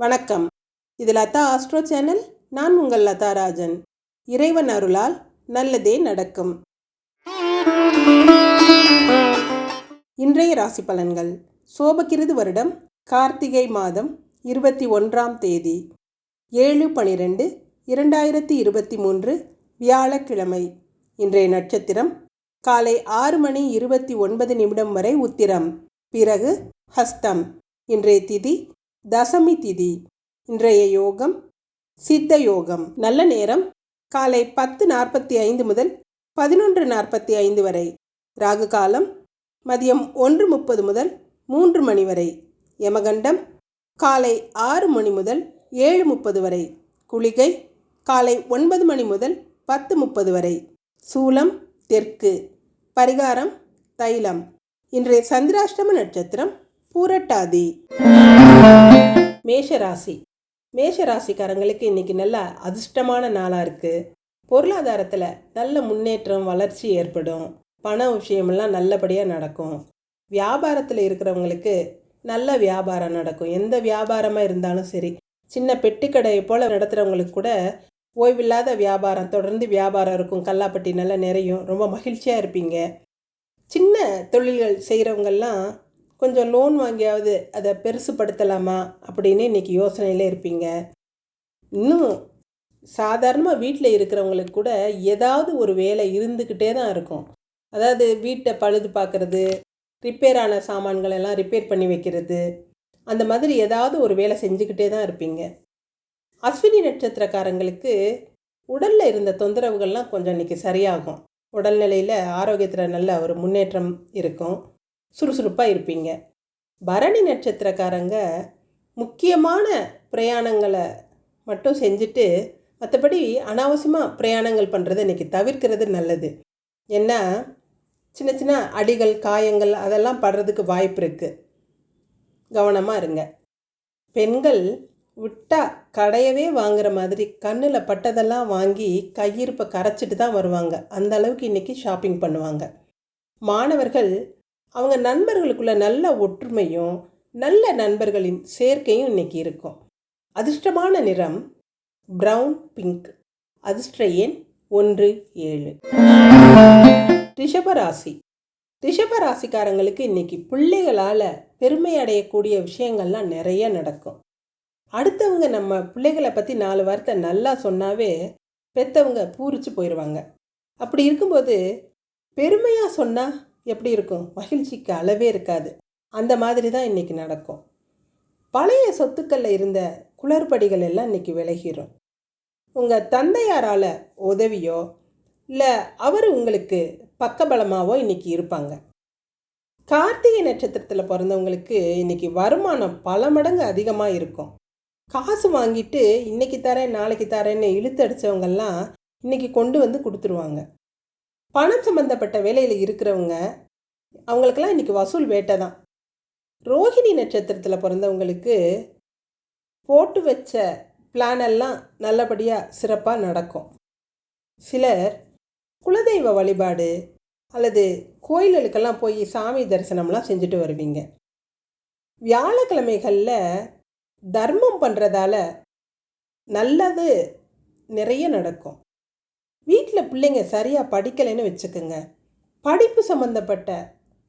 வணக்கம். இது Latha astro channel. நான் உங்கள் லதா ராஜன். இறைவன் அருளால் நல்லதே நடக்கும். இன்றைய ராசி பலன்கள். சோபகிருது வருடம் கார்த்திகை மாதம் இருபத்தி ஒன்றாம் தேதி. ஏழு பனிரெண்டு இரண்டாயிரத்தி இருபத்தி மூன்று வியாழக்கிழமை. இன்றைய நட்சத்திரம் காலை ஆறு மணி இருபத்தி ஒன்பது நிமிடம் வரை உத்திரம். பிறகு ஹஸ்தம். இன்றைய திதி தசமி திதி இன்றைய யோகம் சித்த யோகம். நல்ல நேரம் காலை பத்து நாற்பத்தி ஐந்து முதல் பதினொன்று நாற்பத்தி ஐந்து வரை. ராகு காலம் மதியம் ஒன்று முப்பது முதல் மூன்று மணி வரை. யமகண்டம் காலை ஆறு மணி முதல் ஏழு முப்பது வரை. குளிகை காலை ஒன்பது மணி முதல் பத்து முப்பது வரை. சூலம் தெற்கு. பரிகாரம் தைலம். இன்றைய சந்திராஷ்டம நட்சத்திரம் பூரட்டாதி. மேஷராசி. மேஷராசிக்காரங்களுக்கு இன்னைக்கு நல்ல அதிர்ஷ்டமான நாளாக இருக்குது பொருளாதாரத்தில் நல்ல முன்னேற்றம் வளர்ச்சி ஏற்படும். பண விஷயமெல்லாம் நல்லபடியாக நடக்கும். வியாபாரத்தில் இருக்கிறவங்களுக்கு நல்ல வியாபாரம் நடக்கும். எந்த வியாபாரமாக இருந்தாலும் சரி சின்ன பெட்டிக்கடையை போல் நடத்துகிறவங்களுக்கு கூட ஓய்வில்லாத வியாபாரம் தொடர்ந்து வியாபாரம் இருக்கும். கல்லாப்பட்டி நல்லா நிறையும். ரொம்ப மகிழ்ச்சியாக இருப்பீங்க. சின்ன தொழில்கள் செய்கிறவங்கெல்லாம் கொஞ்சம் லோன் வாங்கியாவது அதை பெருசுப்படுத்தலாமா அப்படின்னு இன்றைக்கி யோசனையில் இருப்பீங்க. இன்னும் சாதாரணமாக வீட்டில் இருக்கிறவங்களுக்கு கூட ஏதாவது ஒரு வேலை இருந்துக்கிட்டே தான் இருக்கும். அதாவது வீட்டை பழுது பார்க்குறது ரிப்பேர் ஆன சாமான்கள் எல்லாம் ரிப்பேர் பண்ணி வைக்கிறது அந்த மாதிரி ஏதாவது ஒரு வேலை செஞ்சுக்கிட்டே தான் இருப்பீங்க. அஸ்வினி நட்சத்திரக்காரங்களுக்கு உடலில் இருந்த தொந்தரவுகள்லாம் கொஞ்சம் இன்றைக்கி சரியாகும். உடல்நிலையில் ஆரோக்கியத்தில் நல்ல ஒரு முன்னேற்றம் இருக்கும். சுறுசுறுப்பாக இருப்பீங்க. பரணி நட்சத்திரக்காரங்க முக்கியமான பிரயாணங்களை மட்டும் செஞ்சுட்டு மற்றபடி அனாவசியமாக பிரயாணங்கள் பண்ணுறதை இன்றைக்கி தவிர்க்கிறது நல்லது. ஏன்னா சின்ன சின்ன அடிகள் காயங்கள் அதெல்லாம் படுறதுக்கு வாய்ப்பு இருக்குது கவனமாக இருங்க. பெண்கள் விட்டா கடையவே வாங்குற மாதிரி கண்ணில் பட்டதெல்லாம் வாங்கி கையிருப்பை கரைச்சிட்டு தான் வருவாங்க. அந்த அளவுக்கு இன்றைக்கி ஷாப்பிங் பண்ணுவாங்க. மாணவர்கள் அவங்க நண்பர்களுக்குள்ள நல்ல ஒற்றுமையும் நல்ல நண்பர்களின் சேர்க்கையும் இன்றைக்கி இருக்கும். அதிர்ஷ்டமான நிறம் ப்ரௌன் பிங்க் அதிர்ஷ்ட எண் ஒன்று ஏழு. ரிஷபராசி. ரிஷபராசிக்காரங்களுக்கு இன்றைக்கி பிள்ளைகளால் பெருமை அடையக்கூடிய விஷயங்கள்லாம் நிறைய நடக்கும். அடுத்தவங்க நம்ம பிள்ளைகளை பற்றி நாலு வார்த்தை நல்லா சொன்னாவே பெற்றவங்க பூரிச்சு போயிடுவாங்க அப்படி இருக்கும்போது பெருமையாக சொன்னால் எப்படி இருக்கும்? மகிழ்ச்சிக்கு அளவே இருக்காது. அந்த மாதிரி தான் இன்றைக்கி நடக்கும். பழைய சொத்துக்களில் இருந்த குளறுபடிகள் எல்லாம் இன்றைக்கி விலகிடும் உங்கள் தந்தையாரால் உதவியோ இல்லை அவர் உங்களுக்கு பக்கபலமாகவோ இன்றைக்கி இருப்பாங்க. கார்த்திகை நட்சத்திரத்தில் பிறந்தவங்களுக்கு இன்றைக்கி வருமானம் பல மடங்கு அதிகமாக இருக்கும். காசு வாங்கிட்டு இன்றைக்கி தரேன் நாளைக்கு தரேன்னு இழுத்து அடித்தவங்கெல்லாம் இன்றைக்கி கொண்டு வந்து கொடுத்துருவாங்க. பணம் சம்மந்தப்பட்ட வேலையில் இருக்கிறவங்க அவங்களுக்கெல்லாம் இன்றைக்கி வசூல் வேட்டை தான். ரோஹிணி நட்சத்திரத்தில் பிறந்தவங்களுக்கு போட்டு வச்ச பிளானெல்லாம் நல்லபடியாக சிறப்பாக நடக்கும். சிலர் குலதெய்வ வழிபாடு அல்லது கோயில்களுக்கெல்லாம் போய் சாமி தரிசனம்லாம் செஞ்சுட்டு வருவீங்க. வியாழக்கிழமைகளில் தர்மம் பண்ணுறதால நல்லது நிறைய நடக்கும். வீட்டில் பிள்ளைங்க சரியாக படிக்கலைன்னு வச்சுக்கோங்க. படிப்பு சம்மந்தப்பட்ட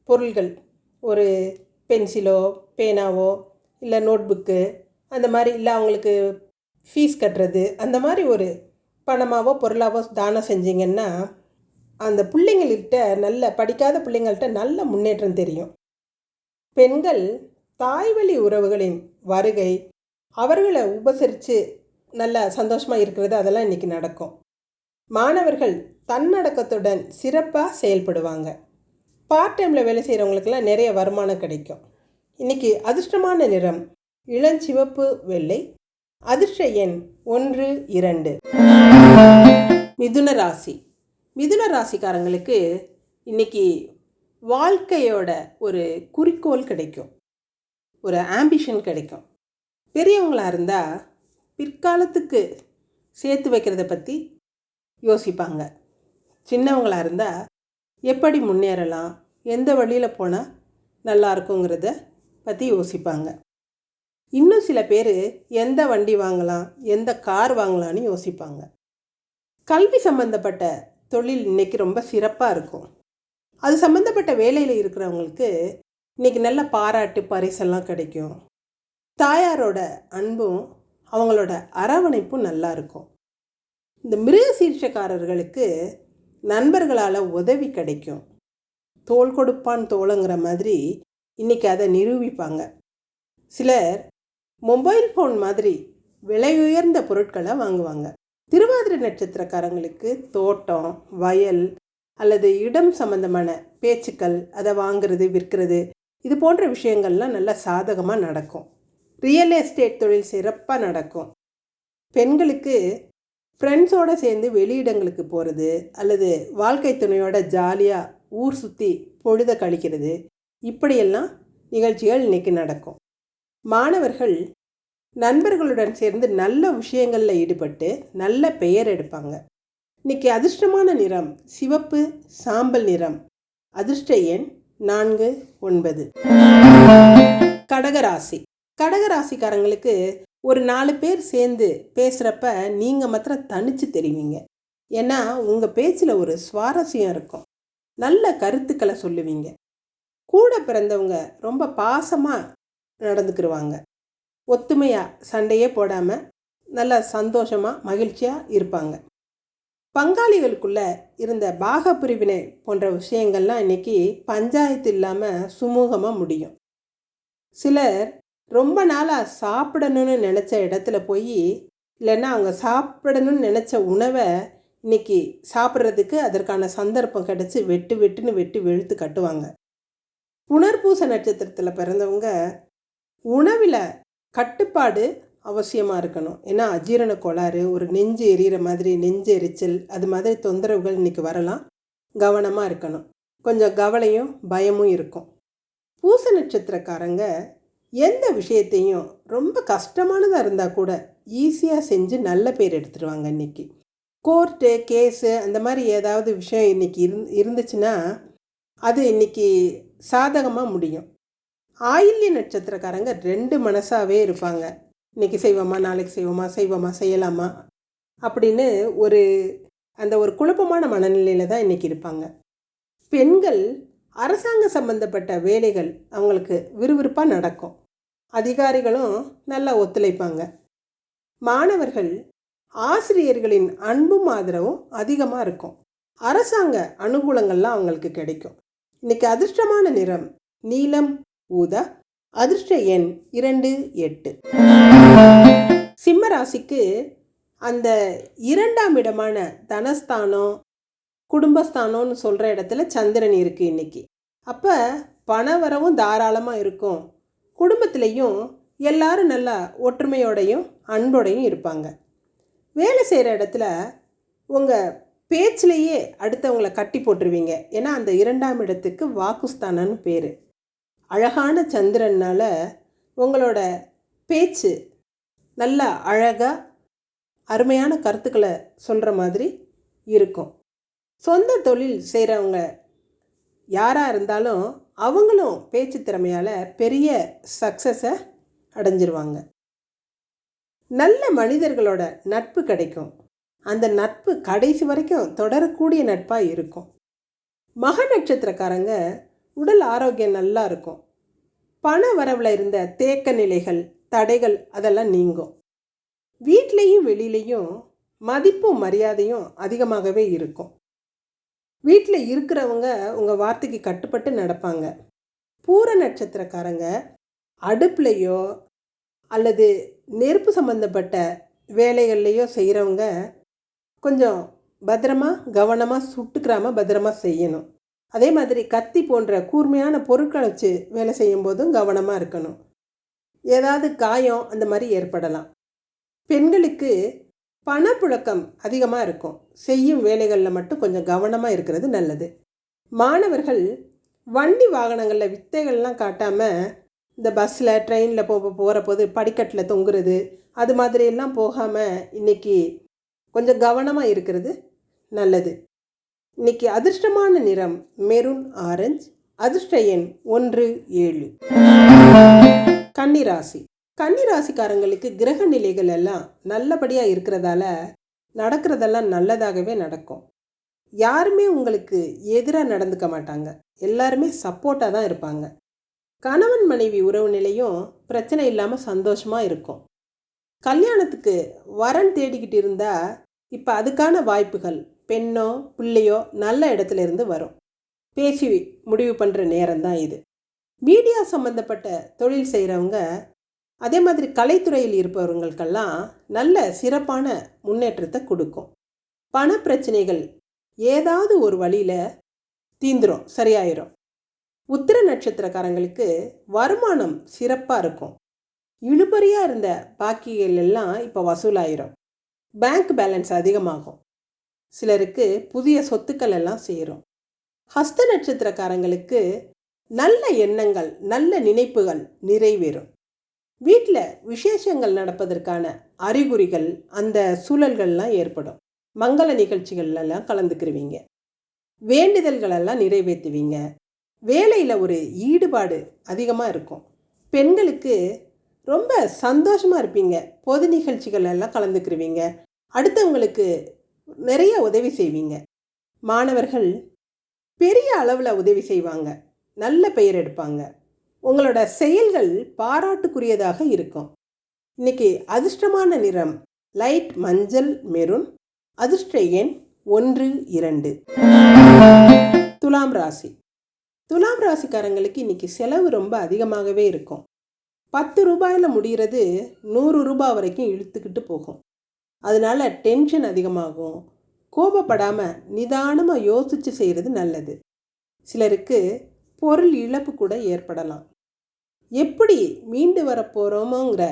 பொருள்கள் ஒரு பென்சிலோ பேனாவோ இல்லை நோட்புக்கு அந்த மாதிரி இல்லை அவங்களுக்கு ஃபீஸ் கட்டுறது அந்த மாதிரி ஒரு பணமாவோ பொருளாவோ தானம் செஞ்சிங்கன்னா அந்த பிள்ளைங்கள்கிட்ட நல்ல படிக்காத பிள்ளைங்கள்ட்ட நல்ல முன்னேற்றம் தெரியும். பெண்கள் தாய்வழி உறவுகளின் வருகை அவர்களை உபசரித்து நல்ல சந்தோஷமாக இருக்கிறது அதெல்லாம் இன்றைக்கி நடக்கும். மாணவர்கள் தன்னடக்கத்துடன் சிறப்பாக செயல்படுவாங்க. பார்ட் டைமில் வேலை செய்கிறவங்களுக்கெல்லாம் நிறைய வருமானம் கிடைக்கும். இன்றைக்கி அதிர்ஷ்டமான நிறம் இளஞ்சிவப்பு வெள்ளை. அதிர்ஷ்ட எண் ஒன்று இரண்டு. மிதுன ராசி. மிதுன ராசிக்காரங்களுக்கு இன்றைக்கி வாழ்க்கையோட ஒரு குறிக்கோள் கிடைக்கும். ஒரு ஆம்பிஷன் கிடைக்கும். பெரியவங்களாக இருந்தால் பிற்காலத்துக்கு சேர்த்து வைக்கிறத பற்றி யோசிப்பாங்க. சின்னவங்களாக இருந்தால் எப்படி முன்னேறலாம்? எந்த வழியில் போனால் நல்லா இருக்குங்கிறத பற்றி யோசிப்பாங்க. இன்னும் சில பேர் எந்த வண்டி வாங்கலாம்? எந்த கார் வாங்கலாம்னு யோசிப்பாங்க. கல்வி சம்மந்தப்பட்ட தொழில் இன்னைக்கு ரொம்ப சிறப்பாக இருக்கும். அது சம்மந்தப்பட்ட வேலையில் இருக்கிறவங்களுக்கு இன்னைக்கு நல்ல பாராட்டு பரிசெல்லாம் கிடைக்கும். தாயாரோட அன்பும் அவங்களோட அரவணைப்பும் நல்லா இருக்கும். இந்த மிருக சீர்ஷக்காரர்களுக்கு நண்பர்களால் உதவி கிடைக்கும். தோல் கொடுப்பான் தோளுங்கிற மாதிரி இன்றைக்கி அதை நிரூபிப்பாங்க. சிலர் மொபைல் ஃபோன் மாதிரி விலை உயர்ந்த பொருட்களை வாங்குவாங்க. திருவாதிரை நட்சத்திரக்காரங்களுக்கு தோட்டம் வயல் அல்லது இடம் சம்பந்தமான பேச்சுக்கள் அதை வாங்குறது விற்கிறது இது போன்ற விஷயங்கள்லாம் நல்லா சாதகமாக நடக்கும். ரியல் எஸ்டேட் தொழில் சிறப்பாக நடக்கும். பெண்களுக்கு ஃப்ரெண்ட்ஸோடு சேர்ந்து வெளியிடங்களுக்கு போகிறது அல்லது வாழ்க்கை துணையோட ஜாலியாக ஊர் சுற்றி பொழுத கழிக்கிறது இப்படியெல்லாம் நிகழ்ச்சிகள் இன்றைக்கி நடக்கும். மாணவர்கள் நண்பர்களுடன் சேர்ந்து நல்ல விஷயங்களில் ஈடுபட்டு நல்ல பெயர் எடுப்பாங்க. இன்னைக்கு அதிர்ஷ்டமான நிறம் சிவப்பு சாம்பல் நிறம். அதிர்ஷ்ட எண் நான்கு ஒன்பது. கடகராசி. கடகராசிக்காரங்களுக்கு ஒரு நாலு பேர் சேர்ந்து பேசுகிறப்ப நீங்கள் மாத்திரம் தனித்து தெரிவிங்க. ஏன்னா உங்கள் பேச்சில் ஒரு சுவாரஸ்யம் இருக்கும். நல்ல கருத்துக்களை சொல்லுவீங்க. கூட பிறந்தவங்க ரொம்ப பாசமாக நடந்துக்கிடுவாங்க ஒத்துமையாக சண்டையே போடாமல் நல்ல சந்தோஷமாக மகிழ்ச்சியாக இருப்பாங்க. பங்காளிகளுக்குள்ள இருந்த பாக பிரிவினை போன்ற விஷயங்கள்லாம் இன்னைக்கு பஞ்சாயத்து இல்லாமல் சுமூகமாக முடியும். சிலர் ரொம்ப நாளாக சாப்பிடணும்னு நினச்ச இடத்துல போய் இல்லைன்னா அவங்க சாப்பிடணும்னு நினச்ச உணவை இன்னைக்கு சாப்பிட்றதுக்கு அதற்கான சந்தர்ப்பம் கிடச்சி வெட்டு வெட்டுன்னு வெட்டி வெளுத்து கட்டுவாங்க. புனர்பூச நட்சத்திரத்தில் பிறந்தவங்க உணவில் கட்டுப்பாடு அவசியமாக இருக்கணும். ஏன்னா அஜீரண கோளாறு ஒரு நெஞ்சு எரியிற மாதிரி நெஞ்சு எரிச்சல் அது மாதிரி தொந்தரவுகள் இன்றைக்கி வரலாம். கவனமாக இருக்கணும். கொஞ்சம் கவலையும் பயமும் இருக்கும். பூச நட்சத்திரக்காரங்க எந்த விஷயத்தையும் ரொம்ப கஷ்டமானதாக இருந்தால் கூட ஈஸியாக செஞ்சு நல்ல பேர் எடுத்துருவாங்க இன்றைக்கி கோர்ட்டு கேஸு அந்த மாதிரி ஏதாவது விஷயம் இன்றைக்கி இருந் இருந்துச்சுன்னா அது இன்றைக்கி சாதகமாக முடியும். ஆயில்ய நட்சத்திரக்காரங்க ரெண்டு மனசாகவே இருப்பாங்க. இன்றைக்கி செய்வோமா நாளைக்கு செய்வோமா செய்வோமா செய்யலாமா? அப்படின்னு ஒரு அந்த ஒரு குழப்பமான மனநிலையில் தான் இன்றைக்கி இருப்பாங்க. பெண்கள் அரசாங்க சம்பந்தப்பட்ட வேலைகள் அவங்களுக்கு விறுவிறுப்பாக நடக்கும். அதிகாரிகளும் நல்லா ஒத்துழைப்பாங்க. மாணவர்கள் ஆசிரியர்களின் அன்பும் ஆதரவும் அதிகமாக இருக்கும். அரசாங்க அனுகூலங்கள்லாம் அவங்களுக்கு கிடைக்கும். இன்னைக்கு அதிர்ஷ்டமான நிறம் நீலம் ஊதா அதிர்ஷ்ட எண் இரண்டு எட்டு. சிம்ம ராசிக்கு அந்த இரண்டாம் இடமான தனஸ்தானம் குடும்பஸ்தானம்னு சொல்கிற இடத்துல சந்திரன் இருக்குது இன்னைக்கு. அப்போ பணவரவும் தாராளமாக இருக்கும். குடும்பத்திலையும் எல்லாரும் நல்லா ஒற்றுமையோடையும் அன்போடையும் இருப்பாங்க. வேலை செய்கிற இடத்துல உங்கள் பேச்சிலேயே அடுத்தவங்களை கட்டி போட்டுருவீங்க. ஏன்னா அந்த இரண்டாம் இடத்துக்கு வாக்குஸ்தானன்னு பேர். அழகான சந்திரனால் உங்களோட பேச்சு நல்லா அழகாக அருமையான கருத்துக்களை சொல்கிற மாதிரி இருக்கும். சொந்த தொழில் செய்கிறவங்க யாராக இருந்தாலும் அவங்களும் பேச்சு திறமையால் பெரிய சக்ஸஸை அடைஞ்சிருவாங்க. நல்ல மனிதர்களோட நட்பு கிடைக்கும். அந்த நட்பு கடைசி வரைக்கும் தொடரக்கூடிய நட்பாக இருக்கும். மக நட்சத்திரக்காரங்க உடல் ஆரோக்கியம் நல்லா இருக்கும். பண வரவில் இருந்த தேக்க நிலைகள் தடைகள் அதெல்லாம் நீங்கும். வீட்லேயும் வெளியிலையும் மதிப்பும் மரியாதையும் அதிகமாகவே இருக்கும். வீட்டில் இருக்கிறவங்க உங்கள் வார்த்தைக்கு கட்டுப்பட்டு நடப்பாங்க. பூர நட்சத்திரக்காரங்க அடுப்புலையோ அல்லது நெருப்பு சம்மந்தப்பட்ட வேலைகள்லையோ செய்கிறவங்க கொஞ்சம் பத்திரமாக கவனமாக சுட்டுக்கிறாமல் பத்திரமா செய்யணும். அதே மாதிரி கத்தி போன்ற கூர்மையான பொருட்களை வச்சு வேலை செய்யும் போதும் கவனமாக இருக்கணும். ஏதாவது காயம் அந்த மாதிரி ஏற்படலாம். பெண்களுக்கு பணப்புழக்கம் அதிகமாக இருக்கும். செய்யும் வேலைகளில் மட்டும் கொஞ்சம் கவனமாக இருக்கிறது நல்லது. மாணவர்கள் வண்டி வாகனங்களில் வித்தைகள்லாம் காட்டாமல் இந்த பஸ்ஸில் ட்ரெயினில் போ போகிற போது படிக்கட்டில் தொங்குறது அது மாதிரியெல்லாம் போகாமல் இன்றைக்கி கொஞ்சம் கவனமாக இருக்கிறது நல்லது. இன்றைக்கி அதிர்ஷ்டமான நிறம் மெரூன் ஆரஞ்சு அதிர்ஷ்ட எண் ஒன்று ஏழு. கன்னிராசி. கன்னிராசிக்காரங்களுக்கு கிரக நிலைகள் எல்லாம் நல்லபடியாக இருக்கிறதால நடக்கிறதெல்லாம் நல்லதாகவே நடக்கும். யாருமே உங்களுக்கு எதிராக நடந்துக்க மாட்டாங்க. எல்லாருமே சப்போர்ட்டாக தான் இருப்பாங்க. கணவன் மனைவி உறவு நிலையும் பிரச்சனை இல்லாமல் சந்தோஷமாக இருக்கும். கல்யாணத்துக்கு வரன் தேடிக்கிட்டு இருந்தால் இப்போ அதுக்கான வாய்ப்புகள் பெண்ணோ பிள்ளையோ நல்ல இடத்துல இருந்து வரும். பேசி முடிவு பண்ணுற நேரம் தான் இது. மீடியா சம்மந்தப்பட்ட தொழில் செய்கிறவங்க அதே மாதிரி கலைத்துறையில் இருப்பவர்களுக்கெல்லாம் நல்ல சிறப்பான முன்னேற்றத்தை கொடுக்கும். பண பிரச்சனைகள் ஏதாவது ஒரு வழியில் தீந்துரும் சரியாயிரும். உத்திர நட்சத்திரக்காரங்களுக்கு வருமானம் சிறப்பாக இருக்கும். இழுபறியாக இருந்த பாக்கிகள் எல்லாம் இப்போ வசூலாயிரும். பேங்க் பேலன்ஸ் அதிகமாகும். சிலருக்கு புதிய சொத்துக்கள் எல்லாம் சேரும். ஹஸ்த நட்சத்திரக்காரங்களுக்கு நல்ல எண்ணங்கள் நல்ல நினைப்புகள் நிறைவேறும். வீட்டில் விசேஷங்கள் நடப்பதற்கான அறிகுறிகள் அந்த சூழல்கள்லாம் ஏற்படும். மங்கள நிகழ்ச்சிகள்லாம் கலந்துக்கிருவீங்க. வேண்டுதல்களெல்லாம் நிறைவேற்றுவீங்க. வேலையில் ஒரு ஈடுபாடு அதிகமாக இருக்கும். பெண்களுக்கு ரொம்ப சந்தோஷமாக இருப்பீங்க. பொது நிகழ்ச்சிகள் எல்லாம் கலந்துக்கிருவீங்க. அடுத்தவங்களுக்கு நிறைய உதவி செய்வீங்க. மாணவர்கள் பெரிய அளவில் உதவி செய்வாங்க. நல்ல பெயர் எடுப்பாங்க. உங்களோட செயல்கள் பாராட்டுக்குரியதாக இருக்கும். இன்னைக்கு அதிர்ஷ்டமான நிறம் லைட் மஞ்சள் மெரூன் அதிர்ஷ்ட எண் ஒன்று இரண்டு. துலாம் ராசி. துலாம் ராசிக்காரங்களுக்கு இன்னைக்கு செலவு ரொம்ப அதிகமாகவே இருக்கும். பத்து ரூபாயில் முடிகிறது நூறு ரூபாய் வரைக்கும் இழுத்துக்கிட்டு போகும். அதனால டென்ஷன் அதிகமாகும். கோபப்படாமல் நிதானமாக யோசித்து செய்கிறது நல்லது. சிலருக்கு பொருள் இழப்பு கூட ஏற்படலாம். எப்படி மீண்டு வரப்போகிறோமோங்கிற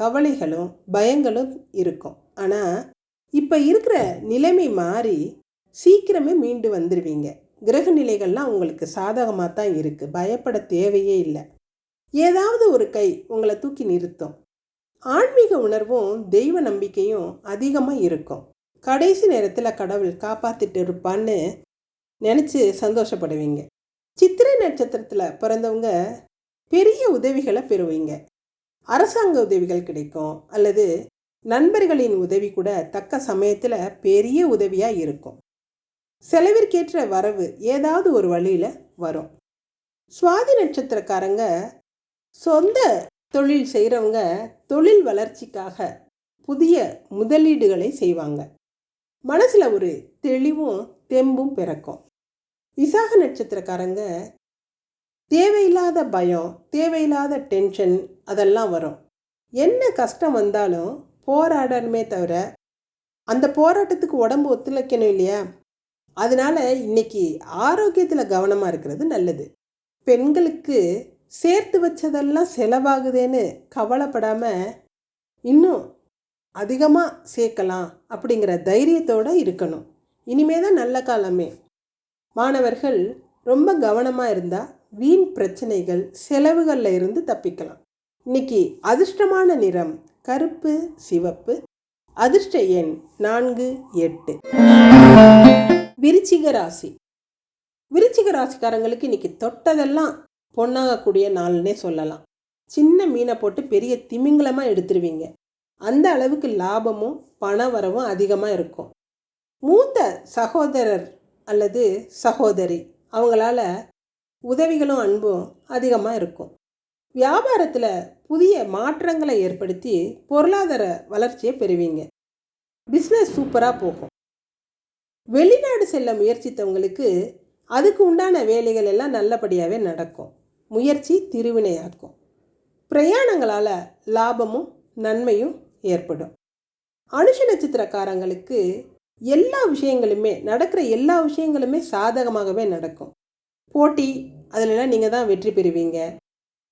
கவலைகளும் பயங்களும் இருக்கும். ஆனால் இப்போ இருக்கிற நிலைமை மாறி சீக்கிரமே மீண்டு வந்துடுவீங்க கிரக நிலைகள்லாம் உங்களுக்கு சாதகமாக தான் இருக்குது பயப்பட தேவையே இல்லை. ஏதாவது ஒரு கை உங்களை தூக்கி நிறுத்தும். ஆன்மீக உணர்வும் தெய்வ நம்பிக்கையும் அதிகமாக இருக்கும். கடைசி நேரத்தில் கடவுள் காப்பாற்றிட்டு இருப்பான்னு நினச்சி சந்தோஷப்படுவீங்க. சித்திரை நட்சத்திரத்தில் பிறந்தவங்க பெரிய உதவிகளை பெறுவீங்க. அரசாங்க உதவிகள் கிடைக்கும் அல்லது நண்பர்களின் உதவி கூட தக்க சமயத்தில் பெரிய உதவியாக இருக்கும். செலவிற்கேற்ற வரவு ஏதாவது ஒரு வழியில் வரும். சுவாதி நட்சத்திரக்காரங்க சொந்த தொழில் செய்கிறவங்க தொழில் வளர்ச்சிக்காக புதிய முதலீடுகளை செய்வாங்க. மனசில் ஒரு தெளிவும் தெம்பும் பிறக்கும். விசாக நட்சத்திரக்காரங்க தேவையில்லாத பயம் தேவையில்லாத டென்ஷன் அதெல்லாம் வரும். என்ன கஷ்டம் வந்தாலும் போராடணுமே தவிர அந்த போராட்டத்துக்கு உடம்பு ஒத்துழைக்கணும் இல்லையா? அதனால் இன்னைக்கு ஆரோக்கியத்தில் கவனமாக இருக்கிறது நல்லது. பெண்களுக்கு சேர்த்து வச்சதெல்லாம் செலவாகுதேன்னு கவலைப்படாமல் இன்னும் அதிகமாக சேர்க்கலாம் அப்படிங்கிற தைரியத்தோடு இருக்கணும். இனிமே தான் நல்ல காலமே. மாணவர்கள் ரொம்ப கவனமாக இருந்தால் வீண் பிரச்சனைகள் செலவுகளில் இருந்து தப்பிக்கலாம். இன்னைக்கு அதிர்ஷ்டமான நிறம் கருப்பு சிவப்பு அதிர்ஷ்ட எண் நான்கு எட்டு. விருச்சிக ராசி. விருச்சிக ராசிக்காரங்களுக்கு இன்னைக்கு தொட்டதெல்லாம் பொன்னாகக்கூடிய நாள்னே சொல்லலாம். சின்ன மீனை போட்டு பெரிய திமிங்கலமாக எடுத்துருவீங்க. அந்த அளவுக்கு லாபமும் பண வரவும் அதிகமாக இருக்கும். மூத்த சகோதரர் அல்லது சகோதரி. அவங்களால உதவிகளும் அன்பும் அதிகமாக இருக்கும். வியாபாரத்தில் புதிய மாற்றங்களை ஏற்படுத்தி பொருளாதார வளர்ச்சியை பெறுவீங்க. பிஸ்னஸ் சூப்பராக போகும். வெளிநாடு செல்ல முயற்சித்தவங்களுக்கு அதுக்கு உண்டான வேலைகள் எல்லாம் நல்லபடியாகவே நடக்கும். முயற்சி திருவினையாக்கும். பிரயாணங்களால் லாபமும் நன்மையும் ஏற்படும். அனுஷ நட்சத்திரக்காரங்களுக்கு எல்லா விஷயங்களுமே நடக்கிற எல்லா விஷயங்களுமே சாதகமாகவே நடக்கும். போட்டி அதிலெல்லாம் நீங்கள் தான் வெற்றி பெறுவீங்க.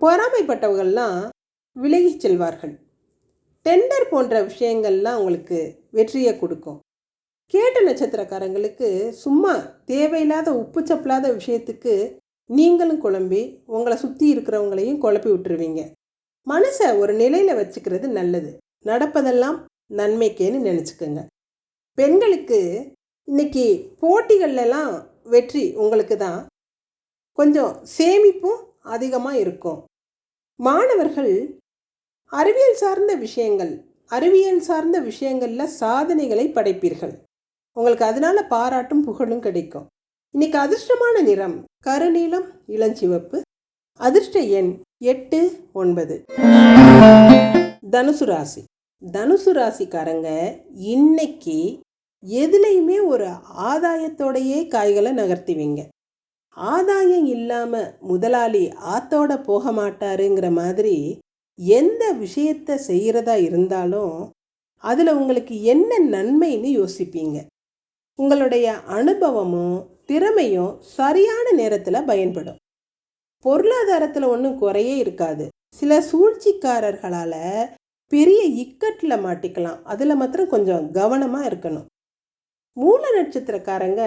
பொறாமைப்பட்டவர்கள்லாம் விலகி செல்வார்கள். டெண்டர் போன்ற விஷயங்கள்லாம் உங்களுக்கு வெற்றியை கொடுக்கும். கேட்ட நட்சத்திரக்காரங்களுக்கு சும்மா தேவையில்லாத உப்பு சப்பலாத விஷயத்துக்கு நீங்களும் குழம்பி உங்களை சுற்றி இருக்கிறவங்களையும் குழப்பி விட்டுருவீங்க. மனசை ஒரு நிலையில் வச்சுக்கிறது நல்லது. நடப்பதெல்லாம் நன்மைக்கேன்னு நினச்சிக்கோங்க. பெண்களுக்கு இன்னைக்கு போட்டிகள்லாம் வெற்றி உங்களுக்கு தான் கொஞ்சம் சேமிப்பும் அதிகமாக இருக்கும். மாணவர்கள் அறிவியல் சார்ந்த விஷயங்கள் அறிவியல் சார்ந்த விஷயங்களில் சாதனைகளை படைப்பீர்கள். உங்களுக்கு அதனால் பாராட்டும் புகழும் கிடைக்கும். இன்னைக்கு அதிர்ஷ்டமான நிறம் கருநீளம் இளஞ்சிவப்பு. அதிர்ஷ்ட எண் எட்டு ஒன்பது. தனுசு ராசி. தனுசு ராசிக்காரங்க இன்னைக்கு எதுலேயுமே ஒரு ஆதாயத்தோடையே காய்களை நகர்த்துவீங்க. ஆதாயம் இல்லாமல் முதலாளி ஆத்தோட போக மாட்டாருங்கிற மாதிரி எந்த விஷயத்தை செய்கிறதா இருந்தாலும் அதில் உங்களுக்கு என்ன நன்மைன்னு யோசிப்பீங்க. உங்களுடைய அனுபவமும் திறமையும் சரியான நேரத்தில் பயன்படும். பொருளாதாரத்தில் ஒன்றும் குறையே இருக்காது. சில சூழ்ச்சிக்காரர்களால் பெரிய இக்கட்டில் மாட்டிக்கலாம். அதில் மாத்திரம் கொஞ்சம் கவனமாக இருக்கணும். மூல நட்சத்திரக்காரங்க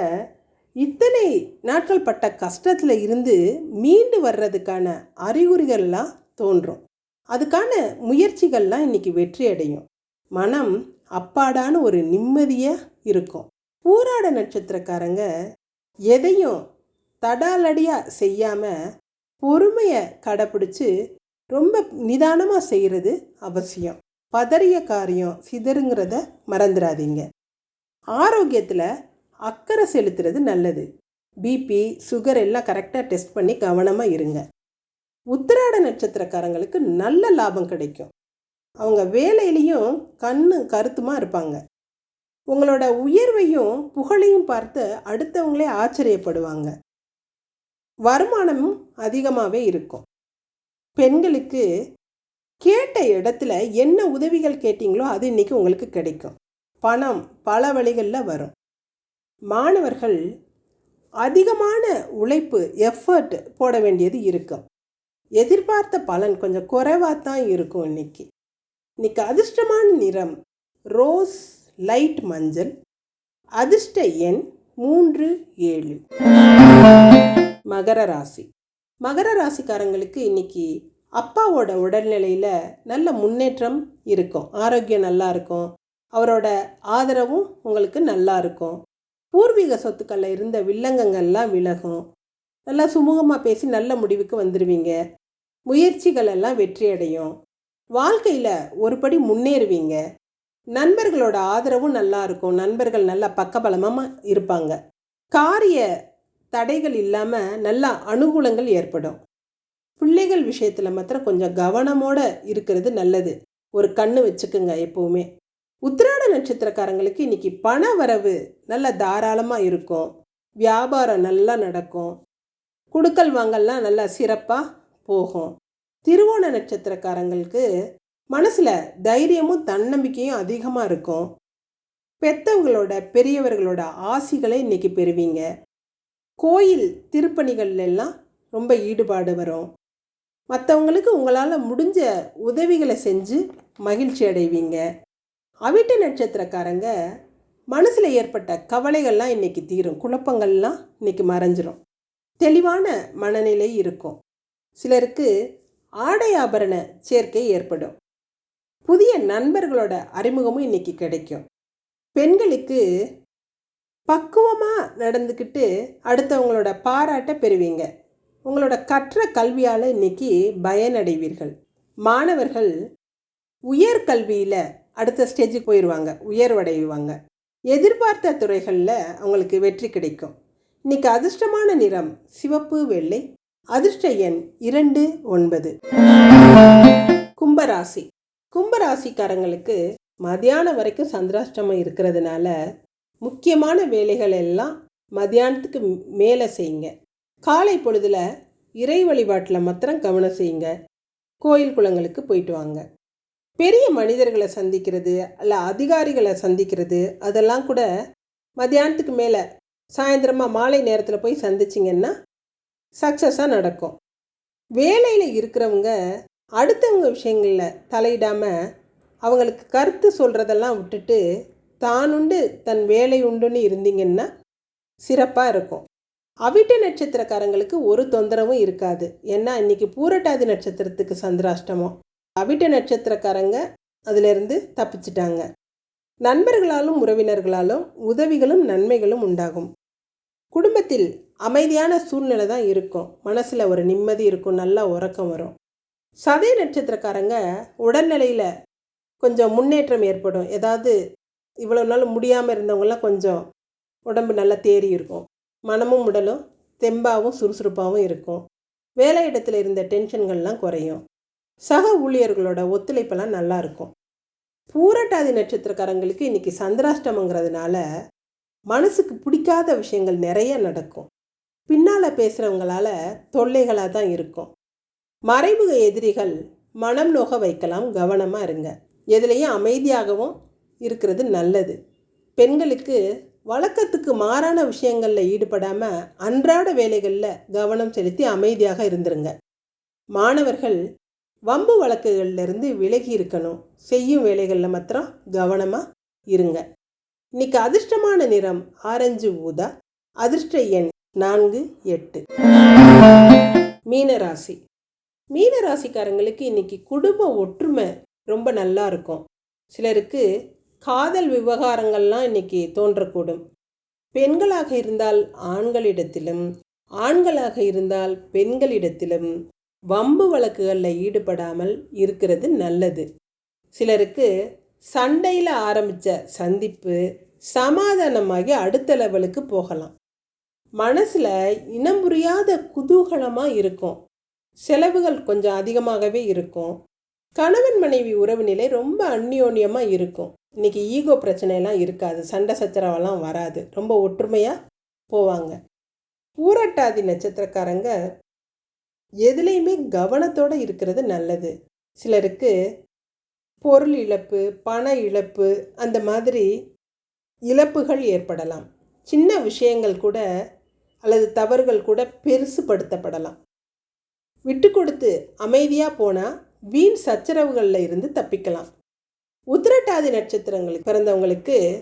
இத்தனை நாட்கள் பட்ட கஷ்டத்தில் இருந்து மீண்டு வர்றதுக்கான அறிகுறிகள்லாம் தோன்றும். அதுக்கான முயற்சிகள்லாம் இன்னைக்கு வெற்றி அடையும். மனம் அப்பாடான ஒரு நிம்மதியாக இருக்கும். பூராட நட்சத்திரக்காரங்க எதையும் தடாலடியாக செய்யாமல் பொறுமையை கடைப்பிடிச்சு ரொம்ப நிதானமாக செய்கிறது அவசியம். பதறிய காரியம் சிதறுங்கிறத மறந்துடாதீங்க ஆரோக்கியத்தில் அக்கறை செலுத்துறது நல்லது. பிபி சுகர் எல்லாம் கரெக்டாக டெஸ்ட் பண்ணி கவனமாக இருங்க. உத்திராட நட்சத்திரக்காரங்களுக்கு நல்ல லாபம் கிடைக்கும். அவங்க வேலையிலையும் கண்ணு கருத்துமா இருப்பாங்க. உங்களோட உயர்வையும் புகழையும் பார்த்து அடுத்தவங்களே ஆச்சரியப்படுவாங்க. வருமானமும் அதிகமாகவே இருக்கும். பெண்களுக்கு கேட்ட இடத்துல என்ன உதவிகள் கேட்டிங்களோ அது இன்றைக்கி உங்களுக்கு கிடைக்கும். பணம் பல வழிகளில் வரும். மாணவர்கள் அதிகமான உழைப்பு எஃபர்ட் போட வேண்டியது இருக்கும். எதிர்பார்த்த பலன் கொஞ்சம் குறைவாக தான் இருக்கும் இன்னைக்கு. இன்னைக்கு அதிர்ஷ்டமான நிறம் ரோஸ் லைட் மஞ்சள் அதிர்ஷ்ட எண் மூன்று ஏழு. மகர ராசி. மகர ராசிக்காரங்களுக்கு இன்னைக்கு அப்பாவோட உடல்நிலையில் நல்ல முன்னேற்றம் இருக்கும். ஆரோக்கியம் நல்லா இருக்கும். அவரோட ஆதரவும் உங்களுக்கு நல்லா இருக்கும். பூர்வீக சொத்துக்களில் இருந்த வில்லங்கங்கள்லாம் விலகும். நல்லா சுமூகமாக பேசி நல்ல முடிவுக்கு வந்துடுவீங்க முயற்சிகள் எல்லாம் வெற்றி அடையும் வாழ்க்கையில் ஒரு படி முன்னேறுவீங்க. நண்பர்களோட ஆதரவும் நல்லா இருக்கும். நண்பர்கள் நல்லா பக்கபலமாக இருப்பாங்க. காரிய தடைகள் இல்லாமல் நல்ல அனுகூலங்கள் ஏற்படும். பிள்ளைகள் விஷயத்தில் மாத்திரம் கொஞ்சம் கவனமோடு இருக்கிறது நல்லது. ஒரு கண்ணு வச்சுக்குங்க எப்போவுமே. உத்திராட நட்சத்திரக்காரங்களுக்கு இன்னைக்கு பண வரவு நல்ல தாராளமாக இருக்கும். வியாபாரம் நல்லா நடக்கும். குடுக்கல் வாங்கல்லாம் நல்லா சிறப்பாக போகும். திருவோண நட்சத்திரக்காரங்களுக்கு மனசில் தைரியமும் தன்னம்பிக்கையும் அதிகமாக இருக்கும். பெத்தவங்களோட பெரியவர்களோட ஆசிகளை இன்னைக்கு பெறுவீங்க. கோயில் திருப்பணிகள்லாம் ரொம்ப ஈடுபாடு வரும். மற்றவங்களுக்கு உங்களால் முடிஞ்ச உதவிகளை செஞ்சு மகிழ்ச்சி அடைவீங்க. அவிட்ட நட்சத்திரக்காரங்க மனசில் ஏற்பட்ட கவலைகள்லாம் இன்றைக்கி தீரும். குழப்பங்கள்லாம் இன்றைக்கி மறைஞ்சிரும். தெளிவான மனநிலை இருக்கும். சிலருக்கு ஆடை ஆபரண சேர்க்கை ஏற்படும். புதிய நண்பர்களோட அறிமுகமும் இன்றைக்கி கிடைக்கும். பெண்களுக்கு பக்குவமாக நடந்துக்கிட்டு அடுத்தவங்களோட பாராட்டை பெறுவீங்க. உங்களோட கற்ற கல்வியால் இன்னைக்கு பயனடைவீர்கள். மாணவர்கள் உயர்கல்வியில் அடுத்த ஸ்டேஜுக்கு போயிடுவாங்க உயர்வடைவாங்க. எதிர்பார்த்த துறைகளில் அவங்களுக்கு வெற்றி கிடைக்கும். இன்னைக்கு அதிர்ஷ்டமான நிறம் சிவப்பு வெள்ளை. அதிர்ஷ்ட எண் இரண்டு ஒன்பது. கும்பராசி. கும்பராசிக்காரங்களுக்கு மதியானம் வரைக்கும் சந்திராஷ்டமம் இருக்கிறதுனால முக்கியமான வேலைகள் எல்லாம் மதியானத்துக்கு மேலே செய்யுங்க. காலை பொழுதில் இறை வழிபாட்டில் மாத்திரம் கவனம் செய்யுங்க. கோயில் குளங்களுக்கு போயிட்டு வாங்க. பெரிய மனிதர்களை சந்திக்கிறது அல்ல அதிகாரிகளை சந்திக்கிறது அதெல்லாம் கூட மத்தியானத்துக்கு மேலே சாயந்தரமாக மாலை நேரத்தில் போய் சந்திச்சிங்கன்னா சக்ஸஸாக நடக்கும். வேலையில் இருக்கிறவங்க அடுத்தவங்க விஷயங்களில் தலையிடாமல் அவங்களுக்கு கருத்து சொல்கிறதெல்லாம் விட்டுட்டு தானுண்டு தன் வேலை உண்டுன்னு இருந்தீங்கன்னா சிறப்பாக இருக்கும். அவிட்ட நட்சத்திரக்காரங்களுக்கு ஒரு தொந்தரவும் இருக்காது. ஏன்னா இன்னைக்கு பூரட்டாதி நட்சத்திரத்துக்கு சந்திராஷ்டமம். அவிட்ட நட்சத்திரக்காரங்க அதிலிருந்து தப்பிச்சிட்டாங்க. நண்பர்களாலும் உறவினர்களாலும் உதவிகளும் நன்மைகளும் உண்டாகும். குடும்பத்தில் அமைதியான சூழ்நிலை தான் இருக்கும். மனசில் ஒரு நிம்மதி இருக்கும். நல்லா உறக்கம் வரும். சதய நட்சத்திரக்காரங்க உடல்நிலையில் கொஞ்சம் முன்னேற்றம் ஏற்படும். ஏதாவது இவ்வளோ நாள் முடியாமல் இருந்தவங்களாம் கொஞ்சம் உடம்பு நல்லா தேறி இருக்கும். மனமும் உடலும் தெம்பாகவும் சுறுசுறுப்பாகவும் இருக்கும். வேலை இடத்துல இருந்த டென்ஷன்கள்லாம் குறையும். சக ஊழியர்களோட ஒத்துழைப்பெல்லாம் நல்லா இருக்கும். பூரட்டாதி நட்சத்திரக்காரங்களுக்கு இன்றைக்கி சந்திராஷ்டமங்கிறதுனால மனசுக்கு பிடிக்காத விஷயங்கள் நிறைய நடக்கும். பின்னால் பேசுகிறவங்களால் தொல்லைகளாக தான் இருக்கும். மறைமுக எதிரிகள் மனம் நோக வைக்கலாம் கவனமாக இருங்க. எதுலேயும் அமைதியாகவும் இருக்கிறது நல்லது. பெண்களுக்கு வழக்கத்துக்கு மாறான விஷயங்களில் ஈடுபடாமல் அன்றாட வேலைகளில் கவனம் செலுத்தி அமைதியாக இருந்துருங்க. மாணவர்கள் வம்பு வழக்குகள்லேருந்து விலகி இருக்கணும். செய்யும் வேலைகளில் மாத்திரம் கவனமாக இருங்க. இன்னைக்கு அதிர்ஷ்டமான நிறம் ஆரஞ்சு ஊதா அதிர்ஷ்ட எண் நான்கு எட்டு. மீனராசி. மீனராசிக்காரங்களுக்கு இன்னைக்கு குடும்ப ஒற்றுமை ரொம்ப நல்லா இருக்கும். சிலருக்கு காதல் விவகாரங்கள்லாம் இன்னைக்கு தோன்றக்கூடும். பெண்களாக இருந்தால் ஆண்களிடத்திலும் ஆண்களாக இருந்தால் பெண்களிடத்திலும் வம்பு வழக்குகளில் ஈடுபடாமல் இருக்கிறது நல்லது. சிலருக்கு சண்டையில் ஆரம்பித்த சந்திப்பு சமாதானமாகி அடுத்த லெவலுக்கு போகலாம். மனசில் இனம் புரியாத குதூகலமாக இருக்கும். செலவுகள் கொஞ்சம் அதிகமாகவே இருக்கும். கணவன் மனைவி உறவு நிலை ரொம்ப அந்யோன்யமாக இருக்கும். இன்றைக்கி ஈகோ பிரச்சனையெல்லாம் இருக்காது. சண்டை சச்சரவெல்லாம் வராது. ரொம்ப ஒற்றுமையாக போவாங்க. பூரட்டாதி நட்சத்திரக்காரங்க எதுலேயுமே கவனத்தோடு இருக்கிறது நல்லது. சிலருக்கு பொருள் இழப்பு பண இழப்பு அந்த மாதிரி இழப்புகள் ஏற்படலாம். சின்ன விஷயங்கள் கூட அல்லது தவறுகள் கூட பெருசுபடுத்தப்படலாம். விட்டு கொடுத்து அமைதியாக போனால் வீண் சச்சரவுகளில் இருந்து தப்பிக்கலாம். உத்திரட்டாதி நட்சத்திரங்களுக்கு பிறந்தவங்களுக்கு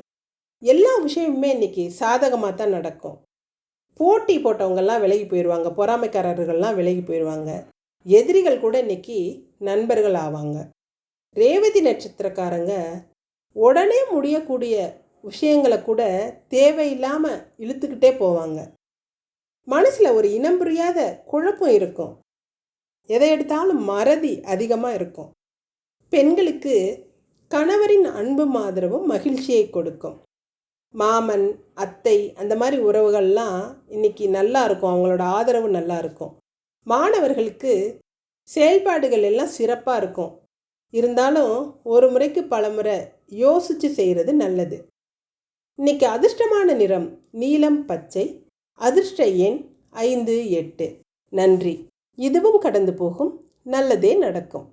எல்லா விஷயமுமே இன்றைக்கி சாதகமாக தான் நடக்கும். போட்டி போட்டவங்கள்லாம் விலகி போயிடுவாங்க. பொறாமைக்காரர்கள்லாம் விலகி போயிடுவாங்க. எதிரிகள் கூட இன்றைக்கி நண்பர்கள் ஆவாங்க. ரேவதி நட்சத்திரக்காரங்க உடனே முடியக்கூடிய விஷயங்களை கூட தேவையில்லாமல் இழுத்துக்கிட்டே போவாங்க. மனசில் ஒரு இனம் புரியாத குழப்பம் இருக்கும். எதை எடுத்தாலும் மறதி அதிகமாக இருக்கும். பெண்களுக்கு கணவரின் அன்பும் ஆதரவும் மகிழ்ச்சியை கொடுக்கும். மாமன் அத்தை அந்த மாதிரி உறவுகள்லாம் இன்றைக்கி நல்லா இருக்கும். அவங்களோட ஆதரவு நல்லா இருக்கும். மாணவர்களுக்கு செயல்பாடுகள் எல்லாம் சிறப்பாக இருக்கும். இருந்தாலும் ஒரு முறைக்கு பல முறை யோசித்து செய்கிறது நல்லது. இன்னைக்கு அதிர்ஷ்டமான நிறம் நீலம் பச்சை அதிர்ஷ்ட எண் ஐந்து எட்டு. நன்றி. இதுவும் கடந்து போகும். நல்லதே நடக்கும்.